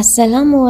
Assalamu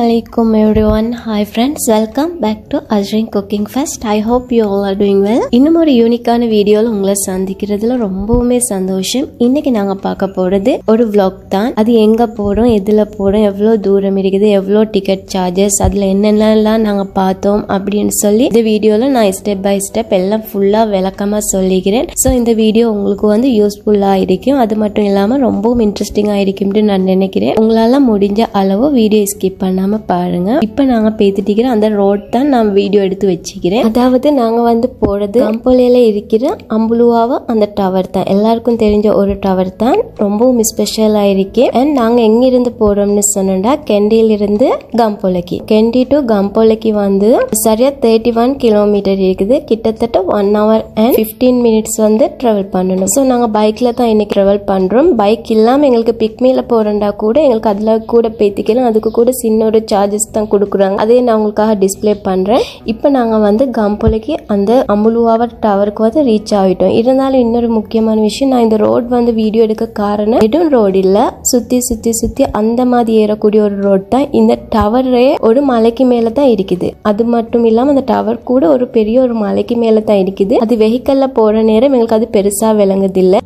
everyone hi friends welcome back to Azrin cooking Fest. I hope you all are doing well இன்னும் ஒரு யூனிக்கான வீடியோவில் உங்களை சந்திக்கிறதுல ரொம்பவுமே சந்தோஷம். இன்னைக்கு நாங்கள் பார்க்க போகிறது ஒரு விளாக் தான். அது எங்கே போகிறோம் எதில் போகிறோம் எவ்வளோ தூரம் இருக்குது எவ்வளோ டிக்கெட் சார்ஜஸ் அதில் என்னென்னலாம் நாங்கள் பார்த்தோம் அப்படின்னு சொல்லி இந்த வீடியோவில் நான் ஸ்டெப் பை ஸ்டெப் எல்லாம் ஃபுல்லாக விளக்கமாக சொல்லிக்கிறேன். ஸோ இந்த வீடியோ உங்களுக்கு வந்து யூஸ்ஃபுல்லாக இருக்கும். அது மட்டும் இல்லாமல் ரொம்பவும் இன்ட்ரெஸ்டிங்காக இருக்கும்னு நான் நினைக்கிறேன். உங்களால் முடிஞ்ச அளவு வீடியோ ஸ்கிப் பண்ணாமல் பாருங்கள் இப்போ நாங்கள் பேத்துட்டிக்கிற அந்த ரோட் தான் நான் வீடியோ எடுத்து வச்சுக்கிறேன். அதாவது நாங்கள் வந்து போகிறது கம்போலையில இருக்கிற அம்புலுவாவை அந்த டவர் தான். எல்லாருக்கும் தெரிஞ்ச ஒரு டவர் தான். ரொம்பவும் ஸ்பெஷலாக இருக்கு. அண்ட் நாங்கள் எங்கிருந்து போகிறோம்னு சொன்னோம்னா கெண்டியில இருந்து கம்போலைக்கு. கெண்டி டு கம்போலைக்கு வந்து சரியாக தேர்ட்டி ஒன் கிலோமீட்டர் இருக்குது. கிட்டத்தட்ட one hour and fifteen minutes வந்து ட்ராவல் பண்ணணும். ஸோ நாங்கள் பைக்கில் தான் இன்னைக்கு ட்ராவல் பண்ணுறோம் பைக் இல்லாமல் எங்களுக்கு பிக்மியில் போகிறோம்டா கூட எங்களுக்கு அதில் கூட பேத்திக்கலாம். அதுக்கு கூட சின்ன ஒரு சார்ஜஸ் தான் கொடுக்குறாங்க. அதே நான் உங்களுக்காக டிஸ்ப்ளே பண்ணுறேன் இப்போ நாங்கள் வந்து கம்போலைக்கு அந்த அமுலுவாவர் டவருக்கு வந்து ரீச் ஆகிட்டோம் இருந்தாலும் இன்னொரு முக்கியமான விஷயம் நான் இந்த ரோட் வந்து வீடியோ எடுக்க காரணம் எதுவும் ரோடு இல்லை சுற்றி சுற்றி சுற்றி அந்த மாதிரி ஏறக்கூடிய ஒரு ரோட் தான். இந்த டவரே ஒரு மலைக்கு மேலே தான் இருக்குது. அது மட்டும் இல்லாமல் அந்த டவர் கூட ஒரு பெரிய ஒரு மலைக்கு மேலே தான் இருக்குது. அது வெஹிக்கல்ல போகிற நேரம் எங்களுக்கு அது பெருசாக விளங்குதில்லை.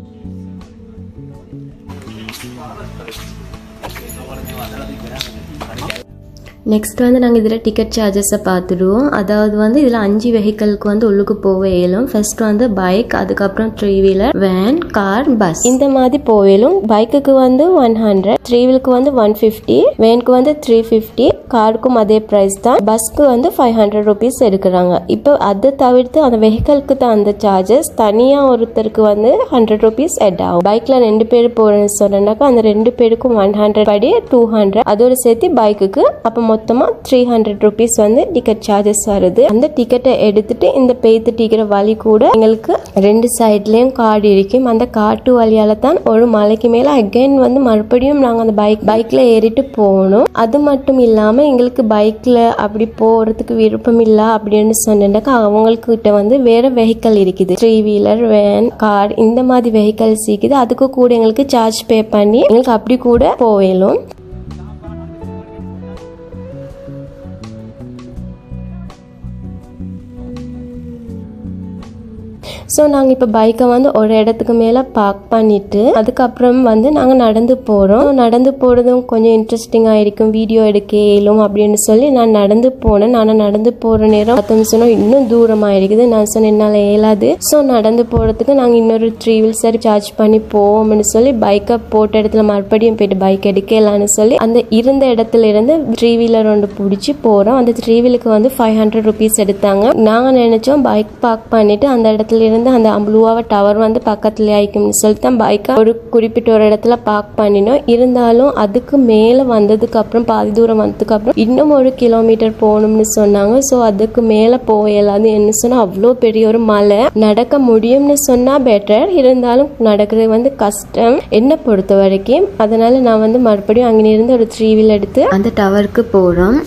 நெக்ஸ்ட் வந்து நாங்கள் இதில் டிக்கெட் சார்ஜஸை பார்த்துடுவோம். அதாவது வந்து இதில் அஞ்சு வெஹிக்கலுக்கு வந்து உள்ளுக்கு போக இயலும். ஃபர்ஸ்ட் வந்து பைக் அதுக்கப்புறம் three wheeler van car bus இந்த மாதிரி போயிலும் பைக்குக்கு வந்து ஒன் ஹண்ட்ரட் த்ரீ வீலுக்கு வந்து ஒன் ஃபிஃப்டி வேனுக்கு வந்து த்ரீ ஃபிஃப்டி காருக்கும் அதே ப்ரைஸ் தான். பஸ்க்கு வந்து ஃபைவ் ஹண்ட்ரட் ருபீஸ் எடுக்கிறாங்க. இப்போ அதை தவிர்த்து அந்த வெஹிக்கலுக்கு தான் அந்த சார்ஜஸ் தனியாக ஒருத்தருக்கு வந்து ஹண்ட்ரட் ருபீஸ் எட் ஆகும். பைக்கில் ரெண்டு பேர் போகிறேன்னு சொன்னாக்கா அந்த ரெண்டு பேருக்கும் ஒன் ஹண்ட்ரட் படி டூ ஹண்ட்ரட் அதோட சேர்த்து பைக்குக்கு அப்போ மொத்தமாக த்ரீ ஹண்ட்ரட் ருபீஸ் வந்து டிக்கெட் சார்ஜஸ் வருது. அந்த டிக்கெட்டை எடுத்துட்டு இந்த பெய்த்து டிக்கிற வழி கூட எங்களுக்கு ரெண்டு சைட்லேயும் காடு இருக்கும் அந்த காட்டு வழியால தான் ஒரு மலைக்கு மேலே அகைன் வந்து மறுபடியும் நாங்கள் அந்த பைக் பைக்கில் ஏறிட்டு போகணும். அது மட்டும் இல்லாமல் எங்களுக்கு பைக்கில் அப்படி போகிறதுக்கு விருப்பம் இல்லை அப்படின்னு சொன்னாக்கா அவங்களுக்கு கிட்ட வந்து வேற வெஹிக்கல் இருக்குது. த்ரீ வீலர் வேன் கார் இந்த மாதிரி வெஹிக்கல்ஸ் இருக்குது. அதுக்கு கூட எங்களுக்கு சார்ஜ் பே பண்ணி எங்களுக்கு அப்படி கூட போயிடும் ஸோ நாங்கள் இப்போ பைக்கை வந்து ஒரு இடத்துக்கு மேலே பார்க் பண்ணிட்டு அதுக்கப்புறம் வந்து நாங்கள் நடந்து போகிறோம் நடந்து போகிறதும் கொஞ்சம் இன்ட்ரெஸ்டிங்காக இருக்கும். வீடியோ எடுக்க இயலும் அப்படின்னு சொல்லி நான் நடந்து போனேன். நான் நடந்து போகிற நேரம் பத்து நிமிஷம் இன்னும் தூரமாக இருக்குது. நான் சொன்னேன் என்னால் இயலாது. ஸோ நடந்து போகிறதுக்கு நாங்கள் இன்னொரு த்ரீ வீல் சரி சார்ஜ் பண்ணி போவோம்னு சொல்லி பைக்கை போட்ட இடத்துல மறுபடியும் போயிட்டு பைக் எடுக்கலான்னு சொல்லி அந்த இருந்த இடத்துல இருந்து த்ரீ வீலர் ஒன்று பிடிச்சி போகிறோம் அந்த த்ரீ வீலுக்கு வந்து ஃபைவ் ஹண்ட்ரட் ருபீஸ் எடுத்தாங்க. நாங்கள் நினச்சோம் பைக் பார்க் பண்ணிவிட்டு அந்த இடத்துல இருந்து அந்த அம்புலுவாவ டவர் வந்து பக்கத்துல ஆயிக்கும்னு சொல்லிட்டு தான் பைக்கை ஒரு குறிப்பிட்ட ஒரு இடத்துல பார்க் பண்ணினோம். இருந்தாலும் அதுக்கு மேலே வந்ததுக்கு அப்புறம் பாதி தூரம் வந்ததுக்கு அப்புறம் இன்னும் ஒரு கிலோமீட்டர் போகணும்னு சொன்னாங்க. ஸோ அதுக்கு மேலே போயலாது என்ன சொன்னால் அவ்வளோ பெரிய ஒரு மலை. நடக்க முடியும்னு சொன்னால் பெட்டர் இருந்தாலும் நடக்கிறது வந்து கஷ்டம். என்னை பொறுத்த வரைக்கும். அதனால நான் வந்து மறுபடியும் அங்கே இருந்து ஒரு த்ரீ வீல் எடுத்து அந்த டவருக்கு போகிறோம்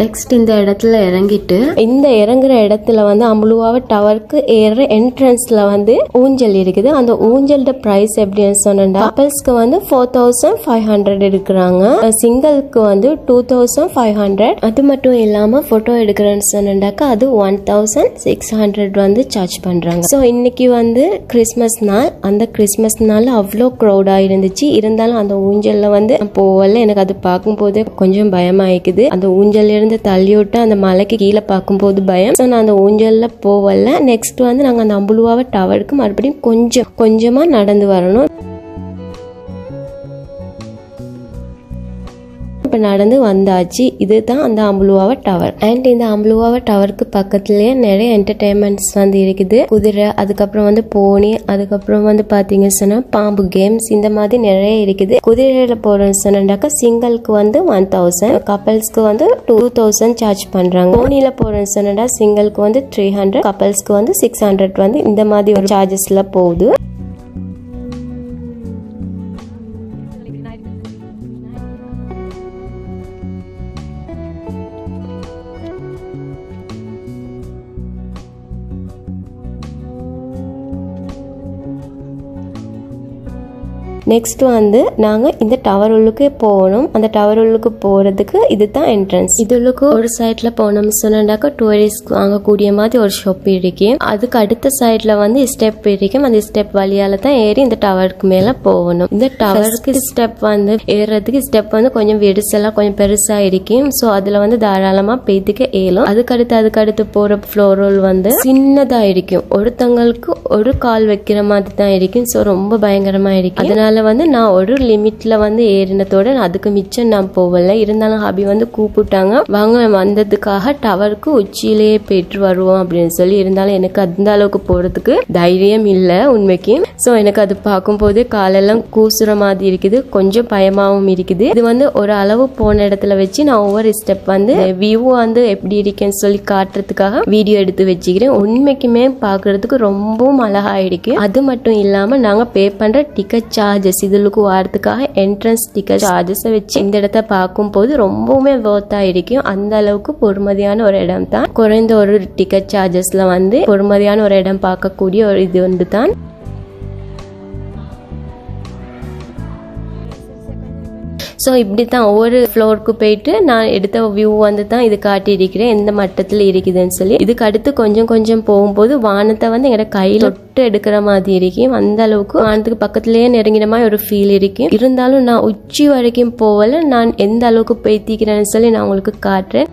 நெக்ஸ்ட் இந்த இடத்துல இறங்கிட்டு இந்த இறங்குற இடத்துல வந்து அம்புலுவாவ டவருக்கு ஏற என்ட்ரன்ஸ்ல வந்து ஊஞ்சல் இருக்குது. அந்த ஊஞ்சலோட பிரைஸ் எப்படின்னு சொன்னா கப்பல்ஸ்க்கு வந்து ஃபோர் தௌசண்ட் ஃபைவ் ஹண்ட்ரட் எடுக்கிறாங்க. சிங்கிள்க்கு வந்து டூ தௌசண்ட் ஃபைவ் ஹண்ட்ரட் அது மட்டும் இல்லாம போட்டோ எடுக்கிறேன்னு சொன்னாக்கா அது ஒன் தௌசண்ட் சிக்ஸ் ஹண்ட்ரட் வந்து சார்ஜ் பண்றாங்க. ஸோ இன்னைக்கு வந்து கிறிஸ்மஸ் நாள். அந்த கிறிஸ்மஸ் நாள் அவ்வளோ க்ரௌடா இருந்துச்சு. இருந்தாலும் அந்த ஊஞ்சல்ல வந்து போகல. எனக்கு அது பார்க்கும்போது கொஞ்சம் பயமாயிக்குது. அந்த ஊஞ்சல் இருந்து தள்ளி விட்டு அந்த மலைக்கு கீழே பார்க்கும்போது பயம். ஸோ நான் அந்த ஊஞ்சலில் போகல. நெக்ஸ்ட் வந்து நாங்கள் அந்த அம்புலுவாவை டவருக்கு மறுபடியும் கொஞ்சம் கொஞ்சமா நடந்து வரணும். இப்போ நடந்து வந்தாச்சு. இதுதான் அந்த அம்புலுவாவ டவர் அண்ட் இந்த அம்புலுவாவ டவருக்கு பக்கத்துலயே நிறைய என்டர்டைன்மெண்ட்ஸ் வந்து இருக்குது. குதிரை அதுக்கப்புறம் வந்து போனி அதுக்கப்புறம் வந்து பாத்தீங்க சொன்னா பாம்பு கேம்ஸ் இந்த மாதிரி நிறைய இருக்குது. குதிரையில போறோம்னு சொன்னாக்கா சிங்கிள்க்கு வந்து ஒன் தௌசண்ட் கப்பல்ஸ்க்கு வந்து டூ தௌசண்ட் சார்ஜ் பண்றாங்க. போனில போறோம்னு சொன்னா சிங்கிள்க்கு வந்து த்ரீ ஹண்ட்ரட் கப்பல்ஸ்க்கு வந்து சிக்ஸ் ஹண்ட்ரட் வந்து இந்த மாதிரி ஒரு சார்ஜஸ்ல போகுது. நெக்ஸ்ட் வந்து நாங்க இந்த டவர் உள்ளுக்கு போகணும். அந்த டவர் உள்ளுக்கு போறதுக்கு இதுதான் என்ட்ரன்ஸ் இதுள்ளுக்கு ஒரு சைட்ல போனோம்னு சொன்னாக்கா டூரிஸ்ட் வாங்கக்கூடிய மாதிரி ஒரு ஷாப் இருக்கு. அதுக்கு அடுத்த சைட்ல வந்து ஸ்டெப் இருக்கும் அந்த ஸ்டெப் வழியால தான் ஏறி இந்த டவருக்கு மேல போகணும். இந்த டவருக்கு ஸ்டெப் வந்து ஏறுறதுக்கு ஸ்டெப் வந்து கொஞ்சம் வெடிசெல்லாம் கொஞ்சம் பெருசா இருக்கும் ஸோ அதுல வந்து தாராளமா பெய்துக்க ஏலும் அதுக்கடுத்து அதுக்கடுத்து போற ஃப்ளோரோல் வந்து சின்னதா இருக்கும் ஒருத்தங்களுக்கு ஒரு கால் வைக்கிற மாதிரி தான் இருக்கும் ஸோ ரொம்ப பயங்கரமா இருக்கும் அதனால வந்து நான் ஒரு லிமிட்ல வந்து ஏறினதோட அதுக்கு மிச்சம் நான் போகல. இருந்தாலும் ஹாபி வந்து கூப்பிட்டாங்க. வாங்க வந்ததுக்காக டவருக்கு உச்சியிலேயே போயிட்டு வருவோம் அப்படின்னு சொல்லி இருந்தாலும் எனக்கு அந்த அளவுக்கு போகிறதுக்கு தைரியம் இல்லை உண்மைக்கு. ஸோ எனக்கு அது பார்க்கும்போது காலெல்லாம் கூசுற மாதிரி இருக்குது. கொஞ்சம் பயமாகவும் இருக்குது. இது வந்து ஒரு அளவு போன இடத்துல வச்சு நான் ஒவ்வொரு ஸ்டெப் வந்து வியூ வந்து எப்படி இருக்கேன்னு சொல்லி காட்டுறதுக்காக வீடியோ எடுத்து வச்சுக்கிறேன். உண்மைக்குமே பார்க்கறதுக்கு ரொம்பவும் அழகாக இருக்கு அது மட்டும் இல்லாமல் நாங்கள் பே பண்ணுற டிக்கெட் சார்ஜ் சார்ஜஸ் இதுலுக்கு வரதுக்காக என்ட்ரன்ஸ் டிக்கெட் சார்ஜஸை வச்சு இந்த இடத்த பார்க்கும்போது ரொம்பவுமே ஒர்த்தா இருக்கும். அந்த அளவுக்கு பொறுமதியான ஒரு இடம் தான். குறைந்த ஒரு டிக்கெட் சார்ஜஸ்ல வந்து பொறுமதியான ஒரு இடம் பார்க்கக்கூடிய ஒரு இது வந்து தான் ஸோ இப்படி தான் ஒவ்வொரு ஃப்ளோருக்கு போயிட்டு நான் எடுத்த வியூ வந்து தான் இது காட்டியிருக்கிறேன். எந்த மட்டத்தில் இருக்குதுன்னு சொல்லி. இதுக்கு அடுத்து கொஞ்சம் கொஞ்சம் போகும்போது வானத்தை வந்து எங்களோட கையில் தொட்டு எடுக்கிற மாதிரி இருக்கும். அந்த அளவுக்கு வானத்துக்கு பக்கத்துலேயே நெருங்கின மாதிரி ஒரு ஃபீல் இருக்கும். இருந்தாலும் நான் உச்சி வரைக்கும் போகல. நான் எந்த அளவுக்கு பேத்திக்கிறேன்னு சொல்லி நான் உங்களுக்கு காட்டுறேன்.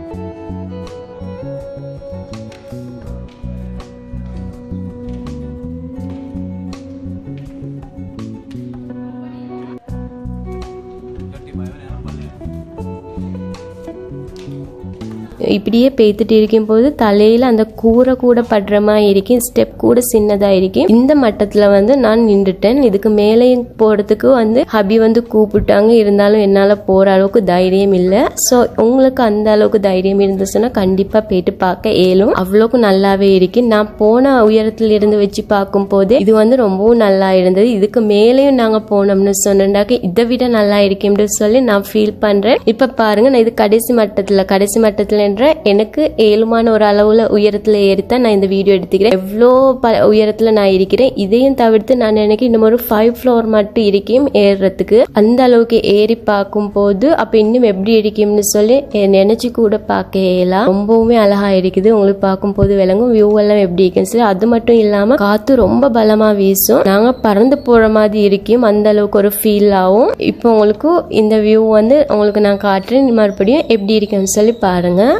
இப்படியே பேத்துட்டு இருக்கும்போது தலையில அந்த கூரை கூட படுற மாதிரி இருக்கும் ஸ்டெப் கூட சின்னதா இருக்கும் இந்த மட்டத்துல வந்து நான் நின்றுட்டேன். இதுக்கு மேலேயும் போறதுக்கு வந்து ஹபி வந்து கூப்பிட்டாங்க. இருந்தாலும் என்னால போற அளவுக்கு தைரியம் இல்லை. ஸோ உங்களுக்கு அந்த அளவுக்கு தைரியம் இருந்துச்சுன்னா கண்டிப்பா போயிட்டு பார்க்க இயலும். அவ்வளோக்கு நல்லாவே இருக்கு. நான் போன உயரத்துல இருந்து வச்சு பார்க்கும்போது இது வந்து ரொம்பவும் நல்லா இருந்தது. இதுக்கு மேலேயும் நாங்க போனோம்னு சொன்னாக்க இதை விட நல்லா இருக்கும்னு சொல்லி நான் ஃபீல் பண்றேன். இப்ப பாருங்க நான் இது கடைசி மட்டத்துல கடைசி மட்டத்துல பண்ணுறேன் எனக்கு ஏழுமான ஒரு அளவில் உயரத்தில் ஏறித்தான் நான் இந்த வீடியோ எடுத்துக்கிறேன். எவ்வளோ ப உயரத்தில் நான் இருக்கிறேன். இதையும் தவிர்த்து நான் எனக்கு இன்னும் ஒரு ஃபைவ் ஃப்ளோர் மட்டும் இருக்கையும் ஏறுறதுக்கு. அந்த அளவுக்கு ஏறி பார்க்கும் போது இன்னும் எப்படி இருக்கும்னு சொல்லி நினச்சி கூட பார்க்கலாம் ரொம்பவுமே அழகாக இருக்குது. உங்களுக்கு பார்க்கும்போது விளங்கும். வியூ எல்லாம் எப்படி இருக்குன்னு சொல்லி. அது மட்டும் இல்லாமல் காற்று ரொம்ப பலமாக வீசும். நாங்கள் பறந்து போகிற மாதிரி இருக்கும் அந்த அளவுக்கு ஒரு ஃபீல் ஆகும் இப்போ உங்களுக்கு இந்த வியூ வந்து உங்களுக்கு நான் காட்டுறேன். மறுபடியும் எப்படி இருக்குன்னு சொல்லி பாருங்கள்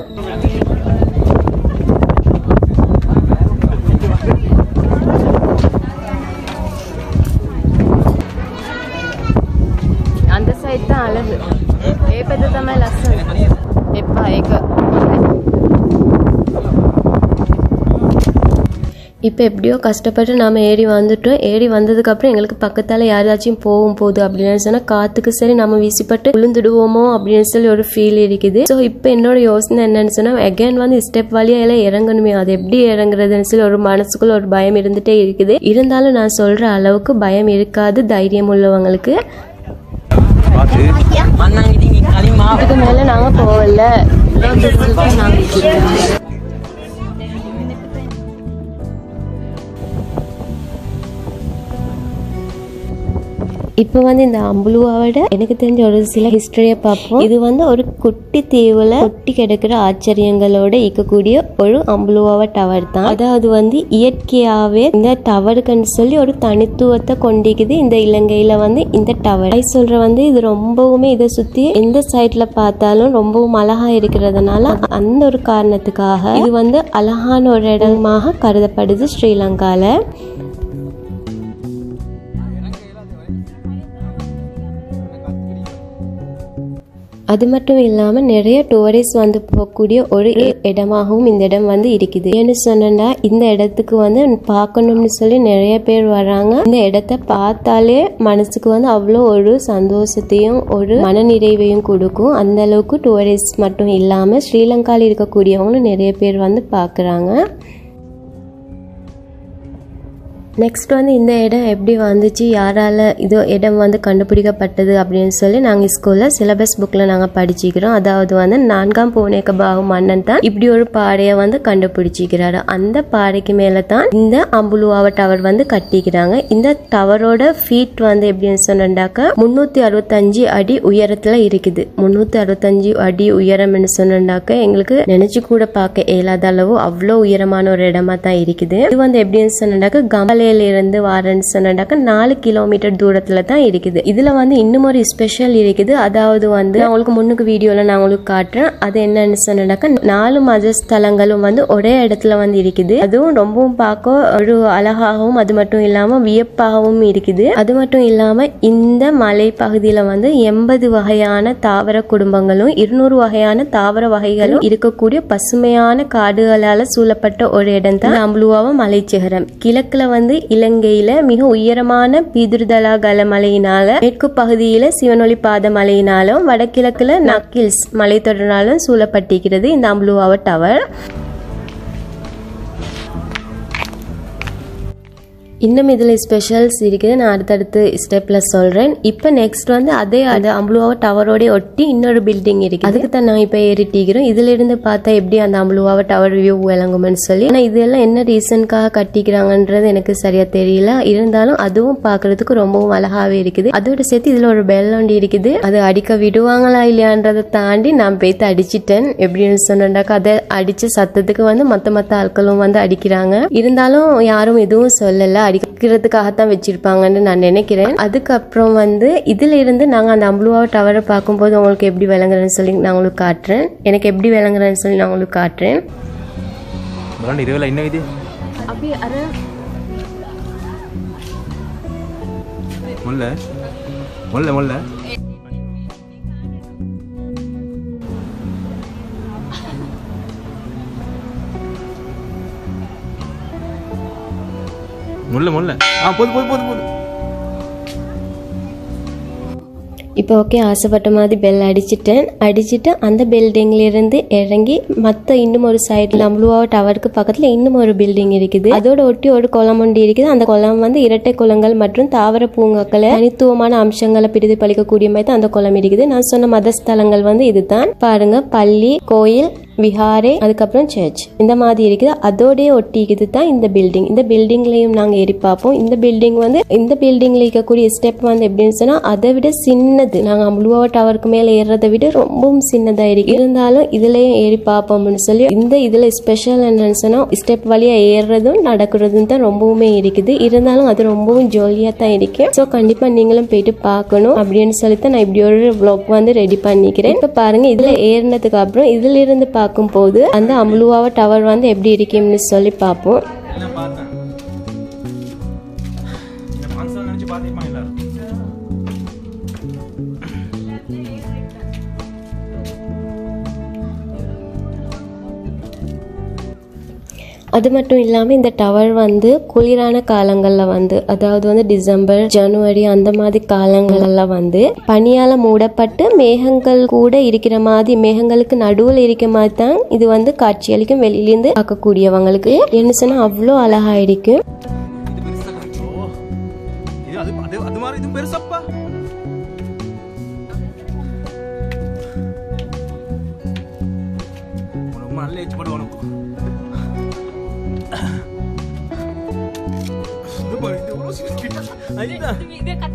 அந்த சைட் தான் அழகு. இப்போ எப்படியோ கஷ்டப்பட்டு நாம் ஏறி வந்துட்டோம். ஏறி வந்ததுக்கப்புறம் எங்களுக்கு பக்கத்தால் யாராச்சும் போகும் போகுது அப்படின்னு சொன்னால் காற்றுக்கு சரி நம்ம வீசிப்பட்டு விழுந்துடுவோமோ அப்படின்னு சொல்லி ஒரு ஃபீல் இருக்குது. ஸோ இப்போ என்னோட யோசனை என்னன்னு சொன்னால் அகைன் வந்து ஸ்டெப் வழியாக எல்லாம் இறங்கணுமே. அது எப்படி இறங்குறதுன்னு சொல்லி ஒரு மனசுக்குள்ள ஒரு பயம் இருந்துகிட்டே இருக்குது. இருந்தாலும் நான் சொல்கிற அளவுக்கு பயம் இருக்காது தைரியம் உள்ளவங்களுக்கு. அதுக்கு மேலே நாங்கள் போகல. இப்போ வந்து இந்த அம்புலுவாவோட எனக்கு தெரிஞ்ச ஒரு சில ஹிஸ்டரியை பார்ப்போம். இது வந்து ஒரு குட்டி தீவுல கொட்டி கிடக்கிற ஆச்சரியங்களோட இருக்கக்கூடிய ஒரு அம்புலுவாவ டவர் தான் அதாவது வந்து இயற்கையாவே இந்த டவருக்குன்னு சொல்லி ஒரு தனித்துவத்தை கொண்டிருக்குது இந்த இலங்கையில வந்து இந்த டவர் சொல்ற வந்து இது ரொம்பவுமே இதை சுத்தி எந்த சைட்ல பார்த்தாலும் ரொம்பவும் அழகா இருக்கிறதுனால அந்த ஒரு காரணத்துக்காக இது வந்து அழகான ஒரு இடமாக கருதப்படுது ஸ்ரீலங்கால. அது மட்டும் இல்லாமல் நிறைய டூரிஸ்ட் வந்து போகக்கூடிய ஒரு இடமாகவும் இந்த இடம் வந்து இருக்குது. ஏன்னு சொன்னா இந்த இடத்துக்கு வந்து பார்க்கணும்னு சொல்லி நிறைய பேர் வராங்க. இந்த இடத்த பார்த்தாலே மனசுக்கு வந்து அவ்வளோ ஒரு சந்தோஷத்தையும் ஒரு மனநிறைவையும் கொடுக்கும். அந்த அளவுக்கு டூரிஸ்ட் மட்டும் இல்லாமல் ஸ்ரீலங்காவில் இருக்கக்கூடியவங்களும் நிறைய பேர் வந்து பார்க்குறாங்க. நெக்ஸ்ட் வந்து இந்த இடம் எப்படி வந்துச்சு? யாரால் இது இடம் வந்து கண்டுபிடிக்கப்பட்டது அப்படின்னு சொல்லி நாங்கள் ஸ்கூலில் சிலபஸ் புக்கில் நாங்கள் படிச்சுக்கிறோம். அதாவது வந்து நான்காம் பூனேக்க பாகு மன்னன் தான் இப்படி ஒரு பாறையை வந்து கண்டுபிடிச்சிக்கிறாரு. அந்த பாறைக்கு மேலே தான் இந்த அம்புலுவாவ டவர் வந்து கட்டிக்கிறாங்க. இந்த டவரோட ஃபீட் வந்து எப்படின்னு சொன்னாக்கா முந்நூற்றி அறுபத்தஞ்சு அடி உயரத்தில் இருக்குது. முந்நூற்றி அறுபத்தஞ்சு அடி உயரம்னு சொன்னாக்கா எங்களுக்கு நினச்சி கூட பார்க்க இயலாத அளவு அவ்வளோ உயரமான ஒரு இடமா தான் இருக்குது. இது வந்து எப்படின்னு சொன்னாக்கா கமலை இருந்து வாரன்னு சொன்னாக்கா நாலு கிலோமீட்டர் தூரத்தில் தான் இருக்குது. இதில் வந்து இன்னும் ஒரு ஸ்பெஷல் இருக்குது. அதாவது வந்து நான் உங்களுக்கு முன்னுக்கு வீடியோவில் நான் உங்களுக்கு காட்டுறேன். அது என்னன்னு சொன்னாக்கா நாலு மத ஸ்தலங்களும் வந்து ஒரே இடத்துல வந்து இருக்குது. அதுவும் ரொம்பவும் பார்க்க ஒரு அழகாகவும் அது மட்டும் இல்லாமல் வியப்பாகவும் இருக்குது. அது மட்டும் இல்லாமல் இந்த மலை வந்து எண்பது வகையான தாவர குடும்பங்களும் இருநூறு வகையான தாவர வகைகளும் இருக்கக்கூடிய பசுமையான காடுகளால் சூழப்பட்ட ஒரு இடம் தான் அம்புலுவாவ மலைச்சிகரம். கிழக்குல வந்து இலங்கையில மிக உயரமான பிதுர்தலாகல மலையினால மேற்கு பகுதியில சிவனொளி பாத மலையினாலும் வடகிழக்குல நக்கில்ஸ் மலைத்தொடராலும் சூழப்பட்டிருக்கிறது இந்த அம்புலுவாவ டவர் இன்னும் இதில் ஸ்பெஷல்ஸ் இருக்குது. நான் அடுத்தடுத்து ஸ்டெப்பில் சொல்கிறேன் இப்போ நெக்ஸ்ட் வந்து அதே அது அம்புலுவாவை டவரோட ஒட்டி இன்னொரு பில்டிங் இருக்குது. அதுக்கு தான் நான் இப்போ ஏறிட்டிக்கிறோம் இதுல இருந்து பார்த்தா எப்படி அந்த அம்புலுவாவை டவர் வியூ விளங்கும்னு சொல்லி. ஆனால் இதெல்லாம் என்ன ரீசனுக்காக கட்டிக்கிறாங்கன்றது எனக்கு சரியாக தெரியல. இருந்தாலும் அதுவும் பார்க்கறதுக்கு ரொம்பவும் அழகாகவே இருக்குது. அதோட சேர்த்து இதில் ஒரு பெல் ஒண்டி இருக்குது. அது அடிக்க விடுவாங்களா இல்லையான்றதை தாண்டி நான் போய்த்து அடிச்சிட்டேன். எப்படின்னு சொன்னாக்கா அதை அடித்த சத்தத்துக்கு வந்து மற்ற மற்ற ஆட்களும் வந்து அடிக்கிறாங்க. இருந்தாலும் யாரும் எதுவும் சொல்லலை. அடிக்கிறதுக்காகத்தான் வச்சிருப்பாங்கன்னு நான் நினைக்கிறேன். அதுக்கப்புறம் வந்து இதிலிருந்து நாங்கள் அந்த அம்புலுவா டவரை பார்க்கும்போது உங்களுக்கு எப்படி விளங்குறேன்னு சொல்லி நான் உங்களுக்கு காட்டுறேன். எனக்கு எப்படி விளங்குறேன்னு சொல்லி நான் உங்களுக்கு காட்டுறேன். என்ன இது முல்ல முல்ல ஆ போது போது போது போது. இப்போ ஓகே ஆசைப்பட்ட மாதிரி பெல் அடிச்சிட்டேன். அடிச்சிட்டு அந்த பில்டிங்லேருந்து இறங்கி மற்ற இன்னும் ஒரு சைடில் அம்லுவா டவருக்கு பக்கத்தில் இன்னும் ஒரு பில்டிங் இருக்குது. அதோட ஒட்டி ஒரு குளம் ஒன்று இருக்குது. அந்த குளம் வந்து இரட்டை குளங்கள் மற்றும் தாவர பூங்காக்களை தனித்துவமான அம்சங்களை பிரதிபலிக்கக்கூடிய மாதிரி தான் அந்த குளம் இருக்குது. நான் சொன்ன மதஸ்தலங்கள் வந்து இதுதான். பாருங்க பள்ளி கோயில் விஹாரே அதுக்கப்புறம் சர்ச் இந்த மாதிரி இருக்குது. அதோடய ஒட்டிக்குது தான் இந்த பில்டிங் இந்த பில்டிங்லேயும் நாங்கள் ஏறி பார்ப்போம் இந்த பில்டிங் வந்து இந்த பில்டிங்ல இருக்கக்கூடிய ஸ்டெப் வந்து எப்படின்னு சொன்னால் அதை விட சின்ன சின்னது. நாங்கள் அம்புலுவா டவருக்கு மேலே ஏறுறதை விட ரொம்பவும் சின்னதாக இருக்கு. இருந்தாலும் இதுலேயும் ஏறி பார்ப்போம்னு சொல்லி இந்த இதில் ஸ்பெஷல் என்னன்னு சொன்னால் ஸ்டெப் வழியாக ஏறுறதும் நடக்கிறதும் தான் ரொம்பவுமே இருக்குது. இருந்தாலும் அது ரொம்பவும் ஜாலியாக தான் இருக்கு. ஸோ கண்டிப்பாக நீங்களும் போயிட்டு பார்க்கணும் அப்படின்னு சொல்லி தான் நான் இப்படி ஒரு vlog வந்து ரெடி பண்ணிக்கிறேன். இப்போ பாருங்கள் இதில் ஏறினதுக்கு அப்புறம் இதில் இருந்து பார்க்கும்போது அந்த அம்லுவாவை டவர் வந்து எப்படி இருக்கும்னு சொல்லி பார்ப்போம். பார்த்தேன்? அது மட்டும் இல்லாமல் இந்த டவர் வந்து குளிரான காலங்களில் வந்து அதாவது வந்து டிசம்பர் ஜனவரி அந்த மாதிரி காலங்களெல்லாம் வந்து பனியால் மூடப்பட்டு மேகங்கள் கூட இருக்கிற மாதிரி மேகங்களுக்கு நடுவில் இருக்கிற மாதிரி தான் இது வந்து காட்சியளிக்கும் வெளியிலேருந்து பார்க்கக்கூடியவங்களுக்கு. என்ன சொன்னால் அவ்வளோ அழகாக இருக்கும் இது பாரு, இது எவ்வளவு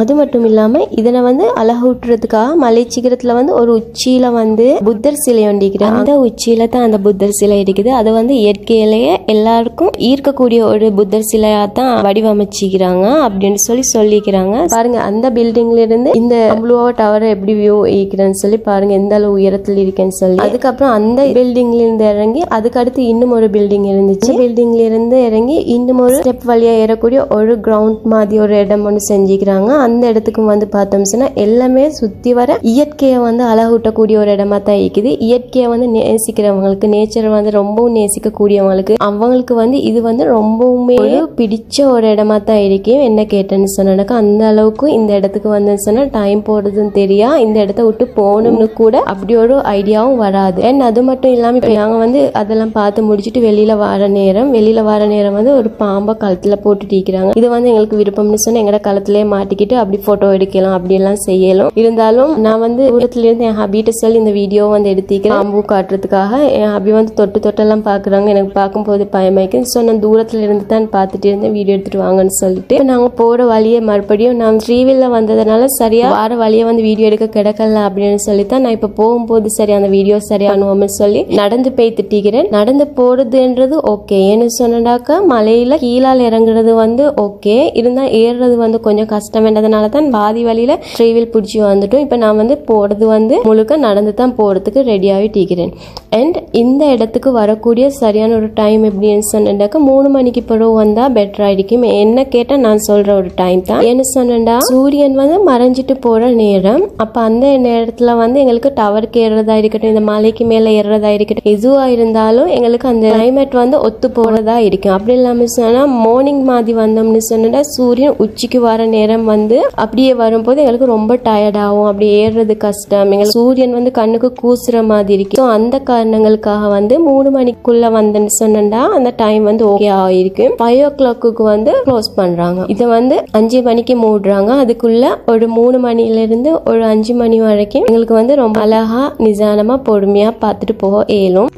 அது மட்டும் இல்லாமல் இதனை வந்து அழகூட்டுறதுக்காக மலை சிகரத்தில் வந்து ஒரு உச்சியில் வந்து புத்தர் சிலை ஒண்டிக்கிறாங்க அந்த உச்சியில் தான் அந்த புத்தர் சிலை இருக்குது. அது வந்து இயற்கையிலேயே எல்லாருக்கும் ஈர்க்கக்கூடிய ஒரு புத்தர் சிலையாக தான் வடிவமைச்சிக்கிறாங்க அப்படின்னு சொல்லி சொல்லிக்கிறாங்க. பாருங்க அந்த பில்டிங்ல இருந்து இந்த அம்புலுவா டவர் எப்படி வியூ ஈக்கிறேன்னு சொல்லி பாருங்க. எந்த அளவு உயரத்தில் இருக்கேன்னு சொல்லி. அதுக்கப்புறம் அந்த பில்டிங்ல இருந்து இறங்கி அதுக்கு அடுத்து இன்னும் ஒரு பில்டிங் இருந்துச்சு. பில்டிங்ல இருந்து இறங்கி இன்னும் ஒரு ஸ்டெப் வழியாக ஏறக்கூடிய ஒரு கிரவுண்ட் மாதிரி ஒரு இடம் ஒன்று செஞ்சுக்கிறாங்க. அந்த இடத்துக்கும் இடத்துக்கு வந்து பார்த்தோம் சொன்னால் எல்லாமே சுத்தி வர இயற்கையை வந்து அழகூட்டக்கூடிய ஒரு இடமா தான் இருக்குது. இயற்கையை வந்து நேசிக்கிறவங்களுக்கு நேச்சரை வந்து ரொம்பவும் நேசிக்கக்கூடியவங்களுக்கு அவங்களுக்கு வந்து இது வந்து ரொம்பவுமே பிடிச்ச ஒரு இடமா தான் இருக்கு. என்ன கேட்டேன்னு சொன்னாக்கா அந்த அளவுக்கு இந்த இடத்துக்கு வந்து சொன்னா டைம் போடுறதுன்னு தெரியா இந்த இடத்த விட்டு போகணும்னு கூட அப்படி ஒரு ஐடியாவும் வராது. அண்ட் அது மட்டும் இல்லாம இப்ப நாங்க வந்து அதெல்லாம் பார்த்து முடிச்சுட்டு வெளியில வர நேரம் வெளியில வர நேரம் வந்து ஒரு பாம்பை கழுத்துல போட்டுட்டு இருக்கிறாங்க. இது வந்து எங்களுக்கு விருப்பம்னு சொன்னா எங்கட கழுத்திலே மாட்டிக்கிட்டு அப்படி போட்டோ எடுக்கலாம் அப்படி எல்லாம் செய்யலாம். இருந்தாலும் நான் வந்து தூரத்துலேருந்து என் ஹபிட்ட சொல்லி இந்த வீடியோ வந்து எடுத்திக்கிறேன் அம்பு காட்டுறதுக்காக என் ஹபி வந்து தொட்டு தொட்டெல்லாம் பாக்குறாங்க. எனக்கு பார்க்கும்போது பயமாயிக்கு ஸோ நான் தூரத்துல இருந்து தான் பார்த்துட்டு இருந்தேன். வீடியோ எடுத்துட்டு வாங்கன்னு சொல்லிட்டு. நாங்கள் நாங்க போற வழியை மறுபடியும் நான் ஸ்ரீவில்ல வந்ததுனால சரியா வார வழியை வந்து வீடியோ எடுக்க கிடக்கல அப்படின்னு சொல்லி தான் நான் இப்ப போகும்போது சரி அந்த வீடியோ சரியா அனுபவம்னு சொல்லி நடந்து போய் திட்டிக்கிறேன் நடந்து போறதுன்றது ஓகே ஏன்னு சொன்னாக்கா மலையில கீழால் இறங்குறது வந்து ஓகே இருந்தா ஏறுறது வந்து கொஞ்சம் கஷ்டம் கஷ்டம்ன்றதுனால தான் பாதி வழியில ட்ரீவில் பிடிச்சி வந்துட்டோம். இப்போ நான் வந்து போகிறது வந்து முழுக்க நடந்து தான் போகிறதுக்கு ரெடியாகி டீக்கிறேன் அண்ட் இந்த இடத்துக்கு வரக்கூடிய சரியான ஒரு டைம் எப்படின்னு சொன்னாக்கா மூணு மணிக்கு பிறகு வந்தால் பெட்டரா இருக்கும். என்ன கேட்டால் நான் சொல்கிற ஒரு டைம் தான். என்ன சொன்னா சூரியன் வந்து மறைஞ்சிட்டு போகிற நேரம். அப்போ அந்த நேரத்தில் வந்து எங்களுக்கு டவருக்கு ஏறுறதா இருக்கட்டும் இந்த மலைக்கு மேலே ஏறுறதா இருக்கட்டும் எதுவாக இருந்தாலும் எங்களுக்கு அந்த கிளைமேட் வந்து ஒத்து போகிறதா இருக்கும். அப்படி இல்லாமல் சொன்னால் மார்னிங் மாதிரி வந்தோம்னு சொன்னால் சூரியன் உச்சிக்கு வர நேரம் வந்து அப்படியே வரும்போது எங்களுக்கு ரொம்ப டயர்ட் ஆகும். அப்படி ஏறுறது கஷ்டம். எங்களுக்கு சூரியன் வந்து கண்ணுக்கு கூசுற மாதிரி இருக்கு. ஸோ அந்த காரணங்களுக்காக வந்து மூணு மணிக்குள்ள வந்தேன்னு சொன்னா அந்த டைம் வந்து ஓகே ஆயிருக்கும் ஃபைவ் ஓ கிளாக்கு வந்து க்ளோஸ் பண்றாங்க. இதை வந்து அஞ்சு மணிக்கு மூடுறாங்க. அதுக்குள்ள ஒரு மூணு மணில இருந்து ஒரு அஞ்சு மணி வரைக்கும் எங்களுக்கு வந்து ரொம்ப அழகா நிதானமா பொறுமையா பார்த்துட்டு போக இயலும்.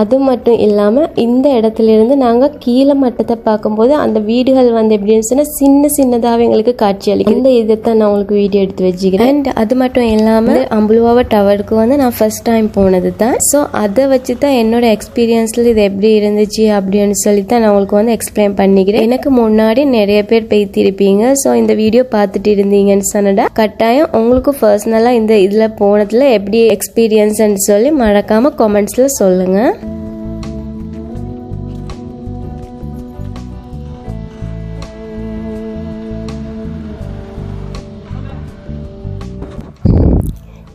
அது மட்டும் இல்லாமல் இந்த இடத்துல இருந்து நாங்கள் கீழே மட்டத்தை பார்க்கும்போது அந்த வீடுகள் வந்து எப்படின்னு சொன்னால் சின்ன சின்னதாகவே எங்களுக்கு காட்சி அளிக்கும். இந்த இதைத்தான் நான் உங்களுக்கு வீடியோ எடுத்து வச்சுக்கிறேன். அண்ட் அது மட்டும் இல்லாமல் அம்புலுவாவ டவருக்கு வந்து நான் ஃபர்ஸ்ட் டைம் போனது தான் ஸோ அதை வச்சு தான் என்னோட எக்ஸ்பீரியன்ஸில் இது எப்படி இருந்துச்சு அப்படின்னு சொல்லி தான் நான் உங்களுக்கு வந்து எக்ஸ்பிளைன் பண்ணிக்கிறேன். எனக்கு முன்னாடி நிறைய பேர் பேத்திருப்பீங்க ஸோ இந்த வீடியோ பார்த்துட்டு இருந்தீங்கன்னு சொன்னடா கட்டாயம் உங்களுக்கு பர்சனலாக இந்த இதில் போனதில் எப்படி எக்ஸ்பீரியன்ஸ்ன்னு சொல்லி மறக்காமல் கமெண்ட்ஸில் சொல்லுங்கள்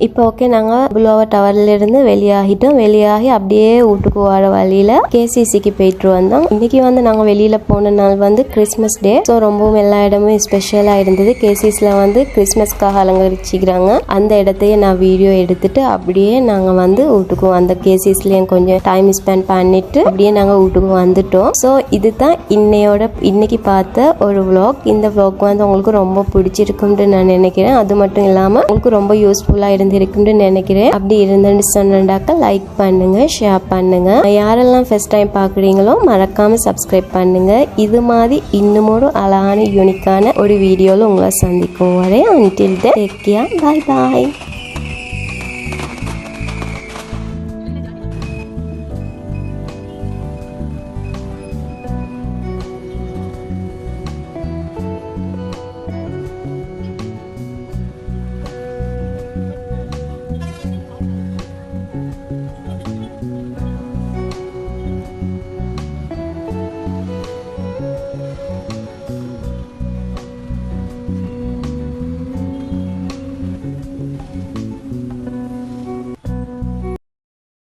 இப்போ ஓகே நாங்கள் புலோவா டவர்ல இருந்து வெளியாகிட்டோம். வெளியாகி அப்படியே வீட்டுக்கு வர வழியில கேசிசிக்கு போயிட்டு வந்தோம். இன்னைக்கு வந்து நாங்கள் வெளியில போன நாள் வந்து கிறிஸ்மஸ் டே ஸோ ரொம்பவும் எல்லா இடமும் ஸ்பெஷலாக இருந்தது. கேசிஸ்ல வந்து கிறிஸ்மஸ்க்காக அலங்கரிச்சிக்கிறாங்க அந்த இடத்தையே நான் வீடியோ எடுத்துட்டு அப்படியே நாங்கள் வந்து வீட்டுக்கு அந்த கேசிஸ்லயும் கொஞ்சம் டைம் ஸ்பெண்ட் பண்ணிட்டு அப்படியே நாங்கள் வீட்டுக்கு வந்துட்டோம். ஸோ இதுதான் இன்னையோட இன்னைக்கு பார்த்த ஒரு விளாக் இந்த விளாக் வந்து உங்களுக்கு ரொம்ப பிடிச்சிருக்கும்னு நான் நினைக்கிறேன். அது மட்டும் இல்லாமல் உங்களுக்கு ரொம்ப யூஸ்ஃபுல்லாக இருந்திருக்கும்னு நினைக்கிறேன். அப்படி இருந்துன்னு சொன்னாக்க லைக் பண்ணுங்க ஷேர் பண்ணுங்க. யாரெல்லாம் ஃபர்ஸ்ட் டைம் பார்க்குறீங்களோ மறக்காம சப்ஸ்கிரைப் பண்ணுங்க. இது மாதிரி இன்னும் ஒரு அழகான யூனிக்கான ஒரு வீடியோவில் உங்களை சந்திக்கும் வரை until take care bye bye